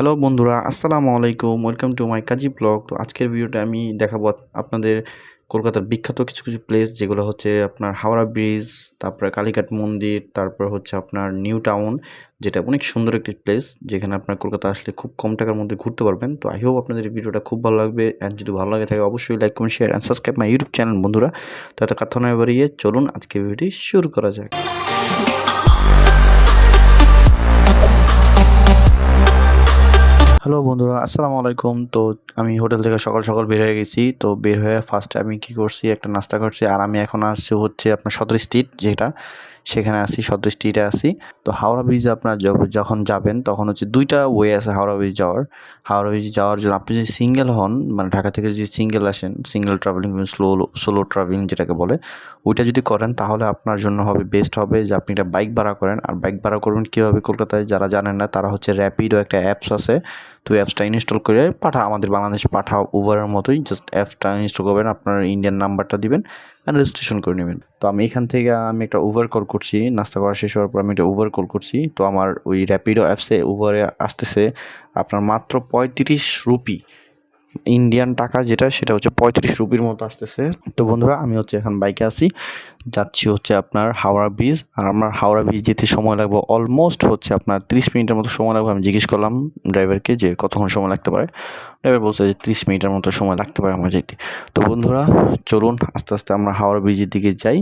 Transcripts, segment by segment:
Hello বন্ধুরা, আসসালামু আলাইকুম, welcome to my Kazi blog. তো আজকের ভিডিওটা আমি দেখাবো আপনাদের কলকাতার বিখ্যাত কিছু কিছু প্লেস যেগুলো হচ্ছে আপনার হাওড়া ব্রিজ তারপরে কালীঘাট মন্দির, তারপর হচ্ছে আপনার নিউ টাউন যেটা অনেক সুন্দর একটি প্লেস যেখানে আপনার কলকাতা আসলে খুব কম টাকার মধ্যে ঘুরতে পারবেন। তো আই হোপ আপনাদের ভিডিওটা খুব ভালো লাগবে অ্যান্ড যদি ভালো লাগে থাকে অবশ্যই like comment share and subscribe my YouTube channel বন্ধুরা। তো এত কথা নয় বাড়িয়ে চলুন আজকে ভিডিওটি শুরু করা যাক। হ্যালো বন্ধুরা, আসসালামু আলাইকুম। তো আমি হোটেল থেকে সকাল সকাল বের হয়ে গেছি। তো বের হয়ে ফার্স্টে আমি কি করছি, একটা নাস্তা করছি। আর আমি এখন আসছি হচ্ছে আপনার সদর স্ট্রিট যেটা, সেখানে আসি সদর স্ট্রিটে আসি তো হাওড়া ব্রিজ আপনার যখন যাবেন, তখন হচ্ছে দুইটা ওয়ে আছে হাওড়া ব্রিজ যাওয়ার। হাওড়া ব্রিজ যাওয়ার জন্য আপনি যদি সিঙ্গেল হন মানে ঢাকা থেকে যদি সিঙ্গেল আসেন single travelling slow solo travelling যেটাকে বলে, ওইটা যদি করেন, তাহলে আপনার জন্য হবে বেস্ট হবে যে আপনি একটা বাইক ভাড়া করেন। আর বাইক ভাড়া করবেন কীভাবে কলকাতায়, যারা জানেন না, তারা হচ্ছে র্যাপিডো একটা অ্যাপস আছে। তো অ্যাপসটা ইনস্টল করে পাঠা, আমাদের বাংলাদেশ পাঠা উবারের মতোই জাস্ট অ্যাপসটা ইনস্টল করবেন, আপনার ইন্ডিয়ান নাম্বারটা দিবেন অ্যান্ড রেজিস্ট্রেশন করে নেবেন। তো আমি এখান থেকে আমি একটা উবার কল করছি, নাস্তা করা শেষ হওয়ার পর আমি একটা উবার কল করছি, তো আমার ওই র্যাপিডো অ্যাপসে উবারে আসতেছে আপনার মাত্র পঁয়ত্রিশ রুপি। ইন্ডিয়ান টাকা যেটা, সেটা হচ্ছে পঁয়ত্রিশ রুপির মতো আসতেছে। তো বন্ধুরা, আমি হচ্ছে এখন বাইকে আছি। যাচ্ছি হচ্ছে আপনার হাওড়া ব্রিজ আর আমার হাওড়া ব্রিজ যেতে সময় লাগবে অলমোস্ট হচ্ছে আপনার তিরিশ মিনিটের মতো সময় লাগবে। আমি জিজ্ঞেস করলাম ড্রাইভারকে যে কতক্ষণ সময় লাগতে পারে। ড্রাইভার বলছে যে তিরিশ মিনিটের মতো সময় লাগতে পারে আমার যেতে। তো বন্ধুরা, চলুন আস্তে আস্তে আমরা হাওড়া ব্রিজের দিকে যাই।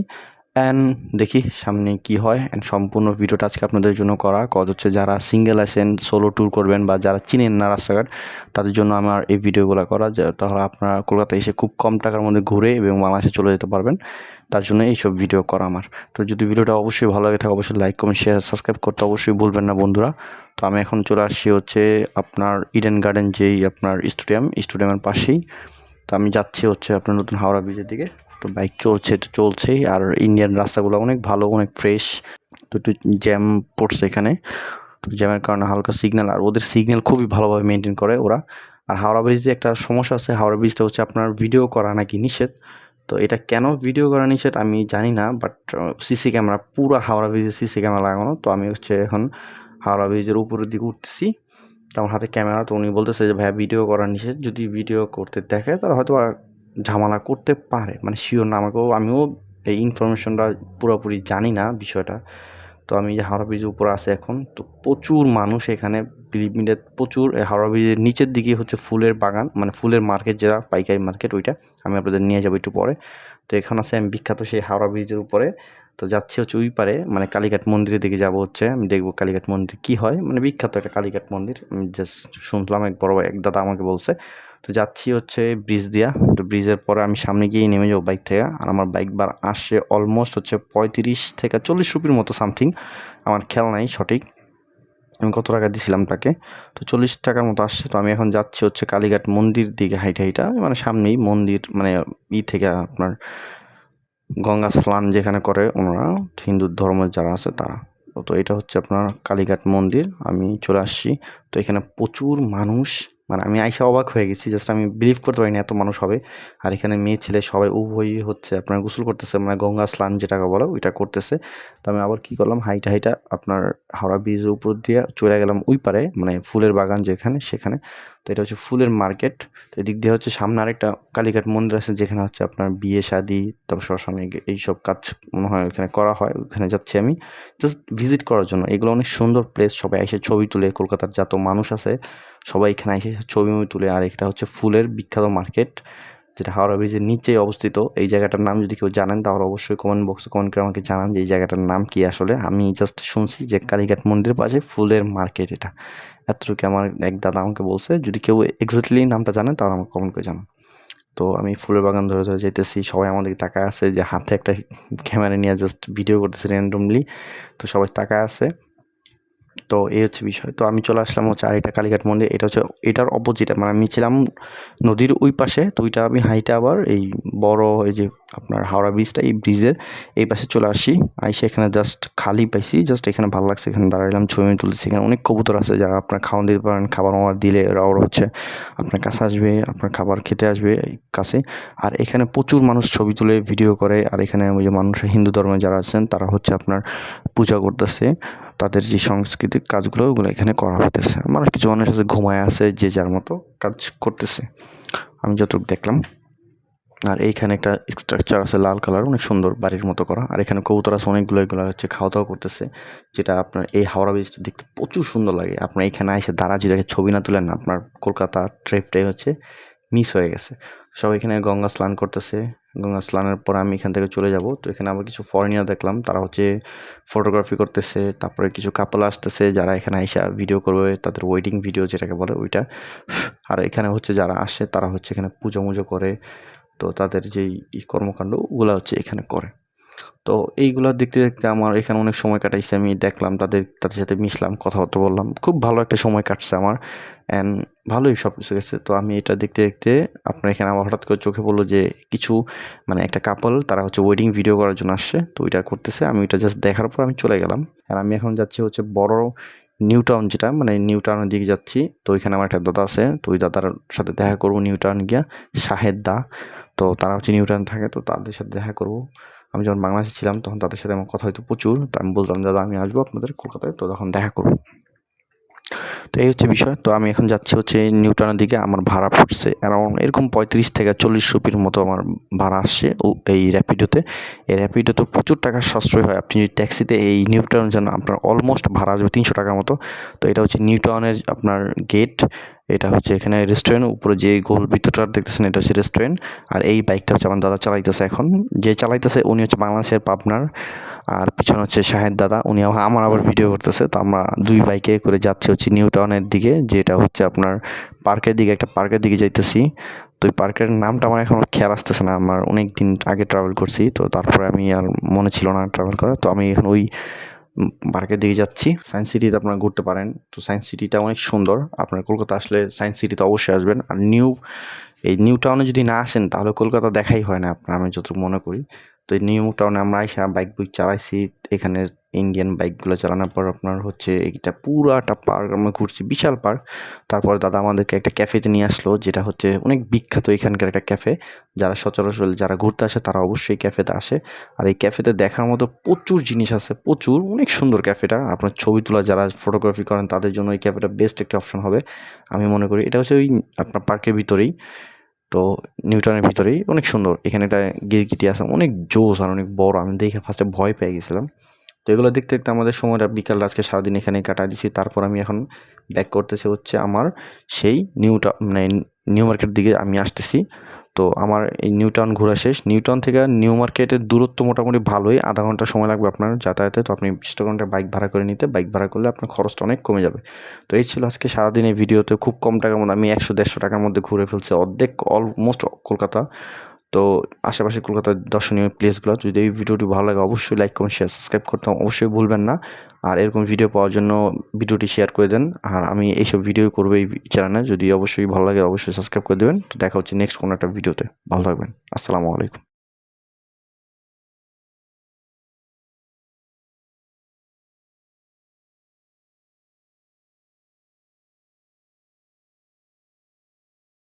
অ্যান্ড দেখি সামনে কি হয় অ্যান্ড সম্পূর্ণ ভিডিওটা আজকে আপনাদের জন্য করা। কজ হচ্ছে যারা সিঙ্গেল আছেন সোলো ট্যুর করবেন বা যারা চিনেন না রাস্তাঘাট, তাদের জন্য আমার এই ভিডিওগুলো করা। তাহলে আপনারা কলকাতায় এসে খুব কম টাকার মধ্যে ঘুরে এবং বাংলাদেশে চলে যেতে পারবেন। তার জন্য এইসব ভিডিও করা আমার। তো যদি ভিডিওটা অবশ্যই ভালো লাগে থাকে, অবশ্যই লাইক কমেন্ট শেয়ার সাবস্ক্রাইব করতে অবশ্যই ভুলবেন না বন্ধুরা। তো আমি এখন চলে আসছি হচ্ছে আপনার ইডেন গার্ডেন যেই আপনার স্টেডিয়াম স্টেডিয়ামের পাশেই। তো আমি যাচ্ছি হচ্ছে আপনার নতুন হাওড়া ব্রিজের দিকে। তো বাইক চলছে তো চলছেই। আর ইন্ডিয়ান রাস্তাগুলো অনেক ভালো, অনেক ফ্রেশ তো একটু জ্যাম পড়ছে এখানে। তো জ্যামের কারণে হালকা সিগন্যাল আর ওদের সিগন্যাল খুবই ভালোভাবে মেনটেন করে ওরা। আর হাওড়া ব্রিজে একটা সমস্যা আছে, হাওড়া ব্রিজটা হচ্ছে আপনার ভিডিও করা নাকি নিষেধ। তো এটা কেন ভিডিও করা নিষেধ আমি জানি না বাট সিসি ক্যামেরা পুরো হাওড়া ব্রিজে সিসি ক্যামেরা লাগানো। তো আমি হচ্ছে এখন হাওড়া ব্রিজের উপরের দিকে উঠতেছি। আমার হাতে ক্যামেরা, তো উনি বলতেছে যে, ভাইয়া ভিডিও করা নিষেধ। যদি ভিডিও করতে দেখে, তাহলে হয়তো ঝামেলা করতে পারে। মানে শিওর না, আমাকেও, আমিও এই ইনফরমেশনটা পুরোপুরি জানি না বিষয়টা। তো আমি যে, হাওড়া ব্রিজের উপর আছে এখন, তো প্রচুর মানুষ এখানে পিলিপিনে প্রচুর হাওড়া ব্রিজের নিচের দিকে হচ্ছে ফুলের বাগান মানে ফুলের মার্কেট যেটা, পাইকারি মার্কেট ওইটা। আমি আপনাদের নিয়ে যাব একটু পরে। তো এখন আছে, আমি বিখ্যাত সেই হাওড়া ব্রিজের উপরে। তো যাচ্ছি হচ্ছে ওই পারে মানে কালীঘাট মন্দিরের দিকে যাব হচ্ছে, আমি দেখব কালীঘাট মন্দির কী হয় মানে বিখ্যাত একটা কালীঘাট মন্দির, আমি জাস্ট শুনলাম এক বড় এক দাদা আমাকে বলছে। তো যাচ্ছি হচ্ছে ব্রিজ দিয়া, তো ব্রিজের পরে আমি সামনে গিয়ে নেমে যাব বাইক থেকে, আর আমার বাইক বার আসে অলমোস্ট হচ্ছে পঁয়ত্রিশ থেকে চল্লিশ রুপির মতো সামথিং আমার খেয়াল নাই সঠিক। আমি কত টাকা দিছিলাম তাকে, তো চল্লিশ টাকার মতো আসছে, তো আমি এখন যাচ্ছি হচ্ছে কালীঘাট মন্দির দিকে হাইটা হাইটা মানে সামনেই মন্দির মানে ই থেকে আপনার গঙ্গা স্নান যেখানে করে ওনারা, হিন্দু ধর্মের যারা আছে তারা। তো এটা হচ্ছে আপনার কালীঘাট মন্দির, আমি চলে আসছি। তো এখানে প্রচুর মানুষ মানে আমি আইসা অবাক হয়ে গেছি জাস্ট আমি বিলিভ করতে পারিনি এত মানুষ হবে। আর এখানে মেয়ে ছেলে সবাই উভয়ই হচ্ছে, আপনার গোসল করতেছে মানে গঙ্গা স্নান যেটাকে বলো, ওইটা করতেছে। তো আমি আবার কী করলাম, হাইটা হাইটা আপনার হাওড়া ব্রিজের উপর দিয়ে চলে গেলাম ওই পারে মানে ফুলের বাগান যেখানে, সেখানে। তো এটা হচ্ছে ফুলের মার্কেট তো এদিক দিয়ে হচ্ছে সামনে আরেকটা কালীঘাট মন্দির আছে, যেখানে হচ্ছে আপনার বিয়ে, শাদি, তারপর গে- এইসব কাজ মনে হয় ওখানে করা হয় ওখানে যাচ্ছি আমি। জাস্ট ভিজিট করার জন্য, এগুলো অনেক সুন্দর প্লেস সবাই এসে ছবি তুলে, কলকাতার যত মানুষ আছে সবাই এখানে এসে ছবি মবি তুলে, আর এটা হচ্ছে ফুলের বিখ্যাত মার্কেট, যেটা হাওড়া ব্রিজের নিচেই অবস্থিত। এই জায়গাটার নাম যদি কেউ জানেন, তাহলে অবশ্যই কমেন্ট বক্সে কমেন্ট করে আমাকে জানান যে এই জায়গাটার নাম কি আসলে। আমি জাস্ট শুনছি যে কালীঘাট মন্দিরের পাশে ফুলের মার্কেট এটা। এতটুকু আমার এক দাদা আমাকে বলছে, যদি কেউ এক্স্যাক্টলি নামটা জানেন তাহলে আমাকে কমেন্ট করে জানান। তো আমি ফুলের বাগান ধরে ধরে যেতেছি সবাই আমাদের তাকায় আছে যে হাতে একটা ক্যামেরা নিয়ে জাস্ট ভিডিও করতেছে র্যান্ডমলি তো সবাই তাকায় আছে। তো এই হচ্ছে বিষয়। তো আমি চলে আসলাম হচ্ছে আরেকটা কালীঘাট মন্দির। এটা হচ্ছে, এটার অপোজিটে মানে আমি ছিলাম নদীর ওই পাশে। তো ওইটা আমি হাইটা আবার এই বড় এই যে আপনার হাওড়া ব্রিজটা এই ব্রিজের এই পাশে চলে আসি। আইসে এখানে জাস্ট খালি পাইছি। জাস্ট এখানে ভালো লাগছে। এখানে দাঁড়াইলাম, ছবি তুলতেছি। এখানে অনেক কবুতর আছে যারা আপনার খাওয়ান দিতে পারেন, খাবার মাবার দিলে ওরা ওরা হচ্ছে আপনার কাছে আসবে, আপনার খাবার খেতে আসবে কাছে। আর এখানে প্রচুর মানুষ ছবি তুলে ভিডিও করে। আর এখানে ওই যে মানুষ হিন্দু ধর্মে যারা আছেন, তারা হচ্ছে আপনার পূজা করতেছে। তাদের যে সাংস্কৃতিক কাজগুলো, ওগুলো এখানে করা হইতেছে। মানুষ কিছু মানুষ আছে ঘুমায় আছে, যে যার মতো কাজ করতেছে। আমি যতটুকু দেখলাম, আর এইখানে একটা স্ট্রাকচার আছে লাল কালার অনেক সুন্দর বাড়ির মতো করা। আর এখানে কবুতর আছে, অনেকগুলো এগুলো হচ্ছে খাওয়া দাওয়া করতেছে, যেটা আপনার এই হাওড়া ব্রিজটা দেখতে প্রচুর সুন্দর লাগে। আপনার এখানে এসে দাঁড়া, যদি ছবি না তুলেন, আপনার কলকাতা ট্রিপটাই হচ্ছে মিস হয়ে গেছে। সব এখানে গঙ্গা স্নান করতেছে। গঙ্গা স্নানের পর আমি এখান থেকে চলে যাব। তো এখানে আবার কিছু ফরেনার দেখলাম। তারা হচ্ছে ফটোগ্রাফি করতেছে। তারপরে কিছু কাপল আসতেছে যারা এখানে আইসা ভিডিও করবে। তাদের ওয়েডিং ভিডিও যেটাকে বলে ওইটা। আর এখানে হচ্ছে যারা আসে তারা হচ্ছে এখানে পুজো মুজো করে। তো তাদের যেই কর্মকাণ্ড, ওগুলো হচ্ছে এখানে করে। তো এইগুলো দেখতে দেখতে আমার এখানে অনেক সময় কাটাইছে, আমি দেখলাম, তাদের তাদের সাথে মিশলাম, কথাবার্তা বললাম। খুব ভালো একটা সময় কাটছে আমার অ্যান্ড ভালোই সব কিছু গেছে। তো আমি এটা দেখতে দেখতে আপনার এখানে আমার হঠাৎ করে চোখে পড়ল যে কিছু মানে একটা কাপল তারা হচ্ছে ওয়েডিং ভিডিও করার জন্য আসছে। তো ওইটা করতেছে, আমি ওইটা জাস্ট দেখার পর আমি চলে গেলাম। আর আমি এখন যাচ্ছি হচ্ছে বড় নিউ টাউন যেটা মানে নিউ টাউনের দিকে যাচ্ছি। তো ওইখানে আমার একটা দাদা আছে, তো ওই দাদার সাথে দেখা করব নিউ টাউন গিয়া, শাহেদ দা। তো তারা হচ্ছে নিউ টাউন থাকে, তো তাদের সাথে দেখা করব। আমি যখন বাংলাদেশে ছিলাম, তখন তাদের সাথে আমার কথা হয়তো প্রচুর। তো আমি বলতাম, দাদা, আমি আসব আপনাদের কলকাতায়। তো তখন দেখা করব। তো এই হচ্ছে বিষয়। তো আমি এখন যাচ্ছি হচ্ছে নিউটনের দিকে। আমার ভাড়া পড়ছে অ্যারাউন্ড এরকম পঁয়ত্রিশ থেকে চল্লিশ রুপির মতো আমার ভাড়া আসছে ও এই র্যাপিডোতে এই র্যাপিডোতে প্রচুর টাকা সাশ্রয় হয়। আপনি যদি ট্যাক্সিতে এই নিউ টাউন যান আপনার অলমোস্ট ভাড়া আসবে তিনশো টাকার মতো। তো এটা হচ্ছে নিউটনের আপনার গেট এটা হচ্ছে এখানে রেস্টুরেন্ট উপরে যে গোল ভিতরটা দেখতেছেন, এটা হচ্ছে রেস্টুরেন্ট আর এই বাইকটা হচ্ছে আমার দাদা চালাইতেছে এখন। যে চালাইতেছে, উনি হচ্ছে বাংলাদেশের পাবনার, আর পিছনে হচ্ছে শাহেদ দাদা, উনি আমার আবার ভিডিও করতেছে। তো আমরা দুই বাইকে করে যাচ্ছি হচ্ছে নিউ টাউনের দিকে, যেটা হচ্ছে আপনার পার্কের দিকে, একটা পার্কের দিকে যাইতেছি। তো ওই পার্কের নামটা আমার এখন খেয়াল আসতেছে না, আমার অনেক দিন আগে ট্রাভেল করছি, তো তারপরে আমি আর মনে ছিল না ট্রাভেল করা তো আমি এখন ওই পার্কের দিকে যাচ্ছি। সায়েন্স সিটিতে আপনারা ঘুরতে পারেন। তো সায়েন্স সিটিটা অনেক সুন্দর। আপনার কলকাতা আসলে সায়েন্স সিটিতে অবশ্যই আসবেন। আর নিউ এই নিউ টাউনে যদি না আসেন, তাহলে কলকাতা দেখাই হয় না আপনার, আমি যতটুকু মনে করি। তো এই নিউ টাউনে আমরা এসে বাইক বুক চালাইছি। এখানে ইন্ডিয়ান বাইকগুলো চালানোর পর আপনার হচ্ছে এইটা পুরাটা পার্ক, আমরা ঘুরছি, বিশাল পার্ক। তারপর দাদা আমাদেরকে একটা ক্যাফেতে নিয়ে আসলো, যেটা হচ্ছে অনেক বিখ্যাত এখানকার একটা ক্যাফে। যারা সচরাচর যারা ঘুরতে আসে, তারা অবশ্যই ক্যাফেতে আসে। আর এই ক্যাফেতে দেখার মতো প্রচুর জিনিস আছে, প্রচুর, অনেক সুন্দর ক্যাফেটা। আপনার ছবি তোলা, যারা ফটোগ্রাফি করেন, তাদের জন্য এই ক্যাফেটা বেস্ট একটা অপশন হবে, আমি মনে করি। এটা হচ্ছে ওই আপনার পার্কের ভিতরেই, তো নিউটনের ভিতরেই, অনেক সুন্দর। এখানে একটা গিরগিটি আছে, অনেক জোস আর অনেক বড়। আমি দেখে ফার্স্টে ভয় পেয়ে গেছিলাম। তো এগুলো দেখতে দেখতে আমাদের সময়টা বিকাল, আজকে সারাদিন এখানেই কাটা দিছি। তারপর আমি এখন ব্যাক করতেছে হচ্ছে আমার সেই নিউটা মানে নিউ মার্কেট দিকে আমি আসতেছি। তো আমার এই নিউ টাউন ঘোরা শেষ। নিউ টাউন থেকে নিউ মার্কেটের দূরত্ব মোটামুটি ভালোই। আধা ঘণ্টা সময় লাগবে আপনার যাতায়াতে। তো আপনি চেষ্টা করেন বাইক ভাড়া করে নিতে। বাইক ভাড়া করলে আপনার খরচটা অনেক কমে যাবে। তো এই ছিল আজকে সারাদিন এই ভিডিওতে খুব কম টাকার মধ্যে, আমি একশো দেড়শো টাকার মধ্যে ঘুরে ফেলছি অর্ধেক অলমোস্ট কলকাতা। তো আশেপাশে কলকাতার দর্শনীয় প্লেসগুলো যদি এই ভিডিওটি ভালো লাগে অবশ্যই লাইক কমেন্ট শেয়ার সাবস্ক্রাইব করতে অবশ্যই ভুলবেন না। আর এরকম ভিডিও পাওয়ার জন্য ভিডিওটি শেয়ার করে দেন। আর আমি এইসব ভিডিও করব এই চ্যানেলে যদি অবশ্যই ভালো লাগে, অবশ্যই সাবস্ক্রাইব করে দেবেন। তো দেখা হচ্ছে নেক্সট কোনো একটা ভিডিওতে ভালো থাকবেন। আসসালামু আলাইকুম।